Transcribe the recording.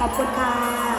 ขอบคุณค่ะ